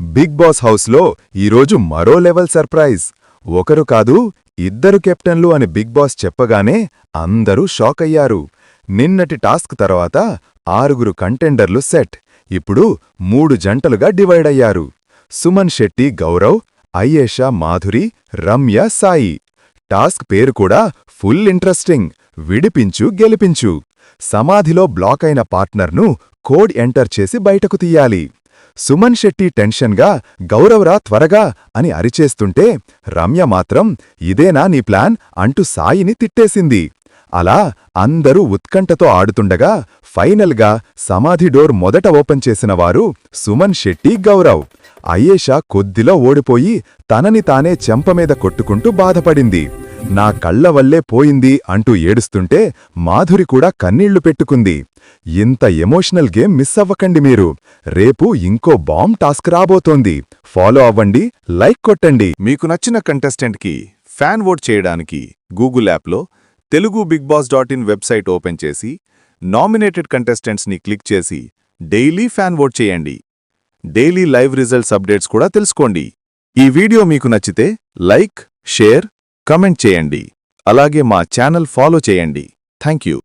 Big boss హౌస్లో ఈరోజు మరో లెవెల్ సర్ప్రైజ్. ఒకరు కాదు ఇద్దరు కెప్టెన్లు అని బిగ్ బాస్ చెప్పగానే అందరూ షాక్ అయ్యారు. నిన్నటి టాస్క్ తర్వాత ఆరుగురు కంటెండర్లు సెట్. ఇప్పుడు మూడు జంటలుగా డివైడ్ అయ్యారు. సుమన్ శెట్టి గౌరవ్ అయేషా మాధురి రమ్య సాయి. టాస్క్ పేరు కూడా ఫుల్ ఇంట్రెస్టింగ్. విడిపించు గెలిపించు. సమాధిలో బ్లాక్ అయిన పార్ట్నర్ను కోడ్ ఎంటర్ చేసి బయటకు తీయాలి. సుమన్ శెట్టి టెన్షన్గా గౌరవరా త్వరగా అని అరిచేస్తుంటే రమ్య మాత్రం ఇదేనా నీ ప్లాన్? అంటూ సాయిని తిట్టేసింది. అలా అందరూ ఉత్కంఠతో ఆడుతుండగా ఫైనల్గా సమాధి డోర్ మొదట ఓపెన్ చేసిన వారు సుమన్ శెట్టి గౌరవ్. అయేషా కొద్దిలో ఓడిపోయి తనని తానే చెంపమీద కొట్టుకుంటూ బాధపడింది. నా కళ్ళ వల్లే పోయింది అంటూ ఏడుస్తుంటే మాధురి కూడా కన్నీళ్ళు పెట్టుకుంది. ఇంత ఎమోషనల్ గేమ్ మిస్ అవ్వకండి మీరు. రేపు ఇంకో బాంబ్ టాస్క్ రాబోతోంది. ఫాలో అవ్వండి లైక్ కొట్టండి. మీకు నచ్చిన కంటెస్టెంట్కి ఫ్యాన్ ఓట్ చేయడానికి గూగుల్ యాప్లో Telugu Bigg Boss dot in website open చేసి నామినేటెడ్ కంటెస్టెంట్స్ని క్లిక్ చేసి డైలీ ఫ్యాన్ ఓట్ చేయండి. డైలీ లైవ్ రిజల్ట్స్ అప్డేట్స్ కూడా తెలుసుకోండి. ఈ వీడియో మీకు నచ్చితే లైక్ షేర్ కమెంట్ చేయండి. అలాగే మా ఛానల్ ఫాలో చేయండి. Thank you